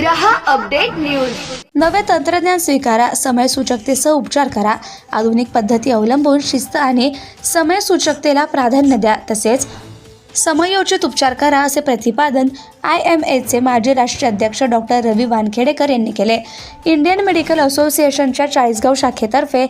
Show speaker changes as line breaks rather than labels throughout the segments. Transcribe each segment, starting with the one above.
रहा update news.
नवे तंत्रज्ञान स्वीकारा समयसूचकतेसह उपचार करा. आधुनिक पद्धती अवलंबून शिस्त आणि समयसूचकतेला प्राधान्य द्या. तसेच समयोचित उपचार करा असे प्रतिपादन आय एम एचे माजी राष्ट्रीय अध्यक्ष डॉक्टर रवी वानखेडेकर यांनी केले. इंडियन मेडिकल असोसिएशनच्या चाळीसगाव शाखेतर्फे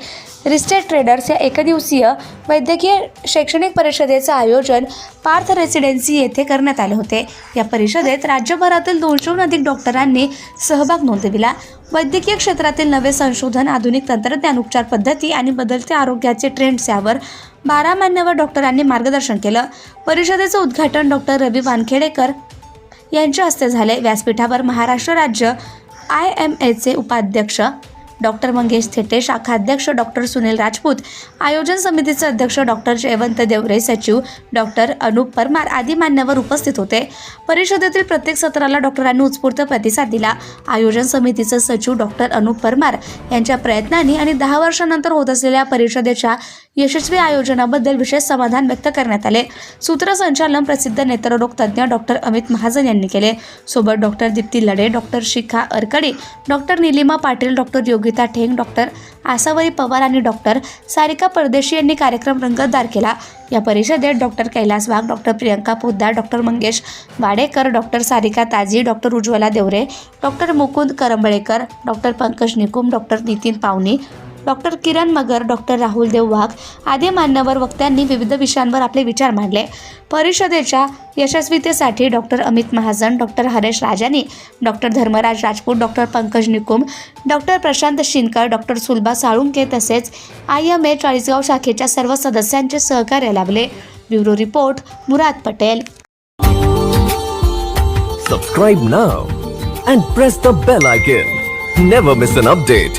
रिस्टेट ट्रेडर्स या एकदिवसीय वैद्यकीय शैक्षणिक परिषदेचं आयोजन पार्थ रेसिडेन्सी येथे करण्यात आले होते. या परिषदेत राज्यभरातील दोनशेहून अधिक डॉक्टरांनी सहभाग नोंदविला. वैद्यकीय क्षेत्रातील नवे संशोधन आधुनिक तंत्रज्ञान उपचार पद्धती आणि बदलते आरोग्याचे ट्रेंड्स यावर बारा मान्यवर डॉक्टरांनी मार्गदर्शन केलं. परिषदेचं उद्घाटन डॉक्टर रवी वानखेडेकर यांच्या हस्ते झाले. व्यासपीठावर महाराष्ट्र राज्य आय एम एचे उपाध्यक्ष डॉक्टर मंगेश थेटे शाखाध्यक्ष डॉक्टर सुनील राजपूत आयोजन समितीचे अध्यक्ष डॉक्टर जयवंत देवरे सचिव डॉक्टर अनुप परमार आदी मान्यवर उपस्थित होते. परिषदेतील प्रत्येक सत्राला डॉक्टरांनी उत्स्फूर्त प्रतिसाद दिला. आयोजन समितीचे सचिव डॉक्टर अनुप परमार यांच्या प्रयत्नांनी आणि दहा वर्षानंतर होत असलेल्या परिषदेच्या यशस्वी आयोजनाबद्दल विशेष समाधान व्यक्त करण्यात आले. सूत्रसंचालन प्रसिद्ध नेत्ररोग तज्ज्ञ डॉक्टर अमित महाजन यांनी केले. सोबत doctor Deepti Lade doctor Shikha Arkade doctor Nilima Patil doctor Yogita Theng doctor Asavari Pawar आणि डॉक्टर सारिका परदेशी यांनी कार्यक्रम रंगतदार केला. या परिषदेत doctor Kailas Wagh doctor Priyanka Poddar doctor Mangesh Wadekar doctor Sarika Taji doctor Ujjwala Deore doctor Mukund Karambalekar doctor Pankaj Nikum doctor Nitin Pawani doctor Kiran Magar doctor Rahul Dev Wagh आदी मान्यवर वक्त्यांनी विविध विषयांवर आपले विचार मांडले. परिषदेच्या यशस्वीतेसाठी doctor Amit Mahajan doctor Haresh Rajani doctor Dharmaraj Rajput doctor Pankaj Nikum doctor Prashant Shinkar doctor Sulabha Salunkhe तसेच आय एम ए चाळीसगाव शाखेच्या सर्व सदस्यांचे सहकार्य लाभले. Bureau report Murad Patel.
Subscribe now and press the bell icon never miss an update